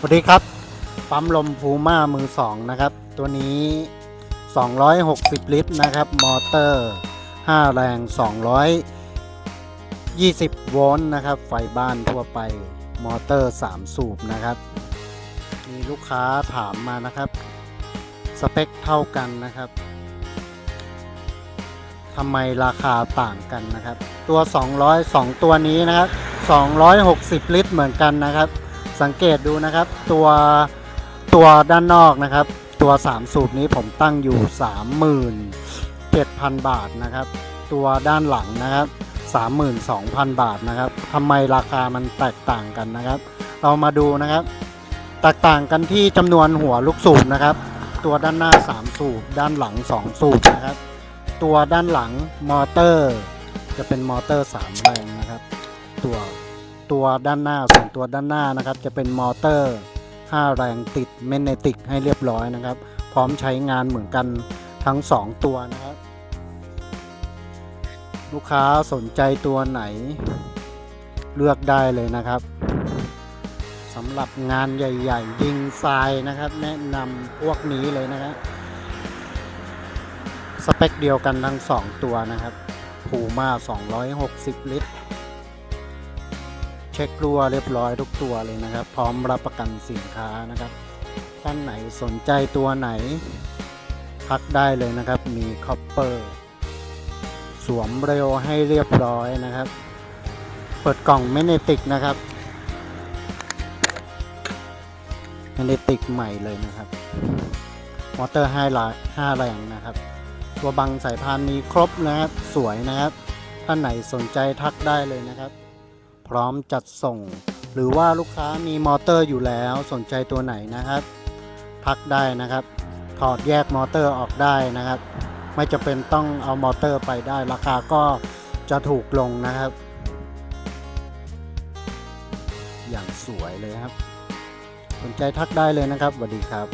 สวัสดีครับ ปั๊มลมพูม่ามือสองนะครับ ตัวนี้ 260 ลิตรนะครับ มอเตอร์ 5 แรง 220 โวลต์นะครับ ไฟบ้านทั่วไป มอเตอร์ 3 สูบนะครับ มีลูกค้าถามมานะครับ สเปคเท่ากันนะครับทำไมราคาต่างกันนะครับ ตัว 200 2 ตัวนี้นะครับ 260 ลิตรเหมือนกันนะครับ สังเกตดูนะครับ ตัวตัวด้านนอกนะครับ ตัว 3 สูบนี้ผมตั้งอยู่ 37,000 บาทนะครับ ตัวด้านหลังนะครับ 32,000 บาทนะครับทำไมราคามันแตกต่างกันนะครับ เรามาดูนะครับ แตกต่างกันที่จำนวนหัวลูกสูบนะครับ ตัวด้านหน้า 3 สูบ ด้านหลัง 2 สูบนะครับ ตัวด้านหลังมอเตอร์ จะเป็นมอเตอร์ 3 แรงนะครับ ตัว ตัวด้านหน้าส่วนตัวด้านหน้านะครับ จะเป็นมอเตอร์ 5 แรงติดเมนติกให้เรียบร้อยนะครับ พร้อมใช้งานเหมือนกันทั้ง 2 ตัวนะครับ ลูกค้าสนใจตัวไหน เลือกได้เลยนะครับสำหรับงานใหญ่ ๆ ยิงทรายนะครับ แนะนำพวกนี้เลยนะครับสเปคเดียวกันทั้ง 2 ตัวนะครับพูมา260 ลิตร ช็ครัวเรียบร้อยทุกตัวเลยนะครับ พร้อมรับประกันสินค้านะครับ ท่านไหนสนใจตัวไหนพักได้เลยนะครับ มีคอปเปอร์สวมเร็วให้เรียบร้อยนะครับ เปิดกล่องเมเนติกนะครับเมเนติกใหม่เลยนะครับ มอเตอร์5ล5แรงนะครับ ตัวบังสายพานมีครบนะครับ สวยนะครับ ท่านไหนสนใจทักได้เลยนะครับ พร้อมจัดส่ง หรือว่าลูกค้ามีมอเตอร์อยู่แล้วสนใจตัวไหนนะครับ ทักได้นะครับ ถอดแยกมอเตอร์ออกได้นะครับ ไม่จะเป็นต้องเอามอเตอร์ไปได้ ราคาก็จะถูกลงนะครับ อย่างสวยเลยครับ สนใจทักได้เลยนะครับสวัสดีครับ